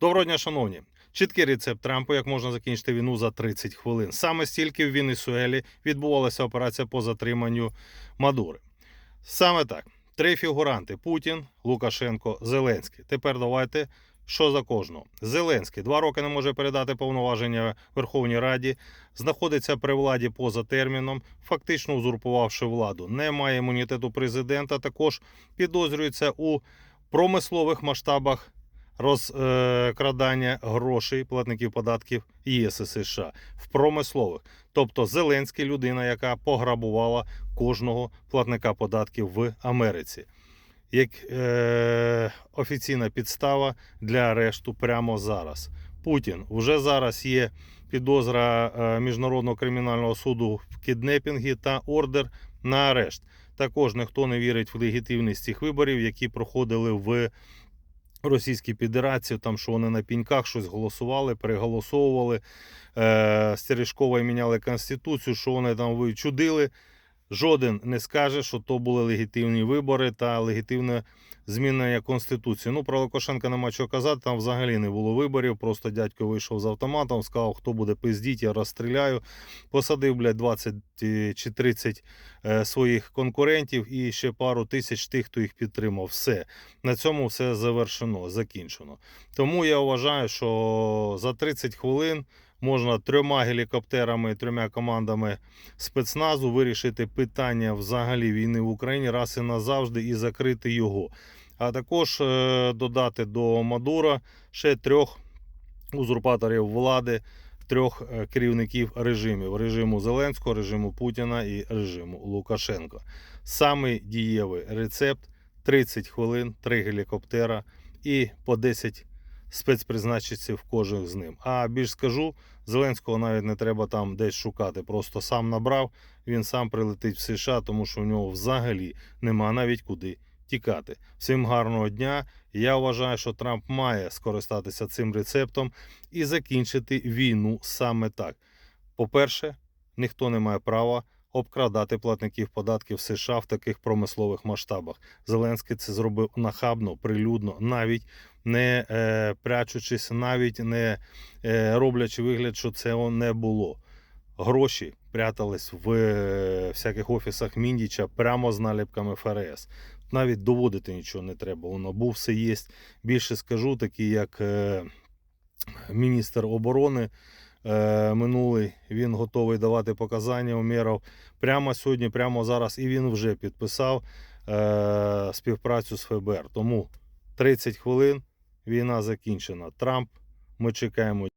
Доброго дня, шановні. Чіткий рецепт Трампу, як можна закінчити війну за 30 хвилин. Саме стільки в Венесуелі відбувалася операція по затриманню Мадури. Саме так. Три фігуранти: Путін, Лукашенко, Зеленський. Тепер давайте. Що за кожного? Зеленський два роки не може передати повноваження Верховній Раді, знаходиться при владі поза терміном, фактично узурпувавши владу. Не має імунітету президента. Також підозрюється у промислових масштабах розкрадання грошей платників податків ЄС і США в промислових. Тобто Зеленський людина, яка пограбувала кожного платника податків в Америці. Як е, офіційна підстава для арешту прямо зараз. Путін вже зараз є підозра е, Міжнародного кримінального суду в кіднепінгі та ордер на арешт. Також ніхто не вірить в легітимність цих виборів, які проходили в Російській Федерації, там що вони на піньках щось голосували, переголосовували. Е, з міняли конституцію, що вони там вичудили. Жоден не скаже, що то були легітимні вибори та легітимне змінення конституції. Ну про Лукашенка нема чого казати. Там взагалі не було виборів. Просто дядько вийшов з автоматом, сказав, хто буде пиздіть, я розстріляю. Посадив, блядь, 20 чи 30 е, своїх конкурентів і ще пару тисяч тих, хто їх підтримав. Все на цьому все завершено, закінчено. Тому я вважаю, що за 30 хвилин можна трьома гелікоптерами, трьома командами спецназу вирішити питання взагалі війни в Україні раз і назавжди і закрити його. А також е, додати до Мадура ще трьох узурпаторів влади, трьох е, керівників режимів: режиму Зеленського, режиму Путіна і режиму Лукашенка. Самий дієвий рецепт 30 хвилин, 3 гелікоптера і по 10 спецпризначенців кожен з ним. А більш скажу, Зеленського навіть не треба там десь шукати. Просто сам набрав, він сам прилетить в США, тому що в нього взагалі нема навіть куди тікати. Всім гарного дня. Я вважаю, що Трамп має скористатися цим рецептом і закінчити війну саме так. По-перше, ніхто не має права обкрадати платників податків США в таких промислових масштабах. Зеленський це зробив нахабно, прилюдно, навіть не е, прячучись, навіть не е, роблячи вигляд, що цього не було. Гроші прятались в е, всяких офісах Міндіча прямо з наліпками ФРС. Навіть доводити нічого не треба. У НАБУ все є. Більше скажу, такі як е, міністр оборони е, минулий, він готовий давати показання Умєров прямо сьогодні, прямо зараз, і він вже підписав е, співпрацю з ФБР. Тому 30 хвилин війна закінчена. Трамп, ми чекаємо.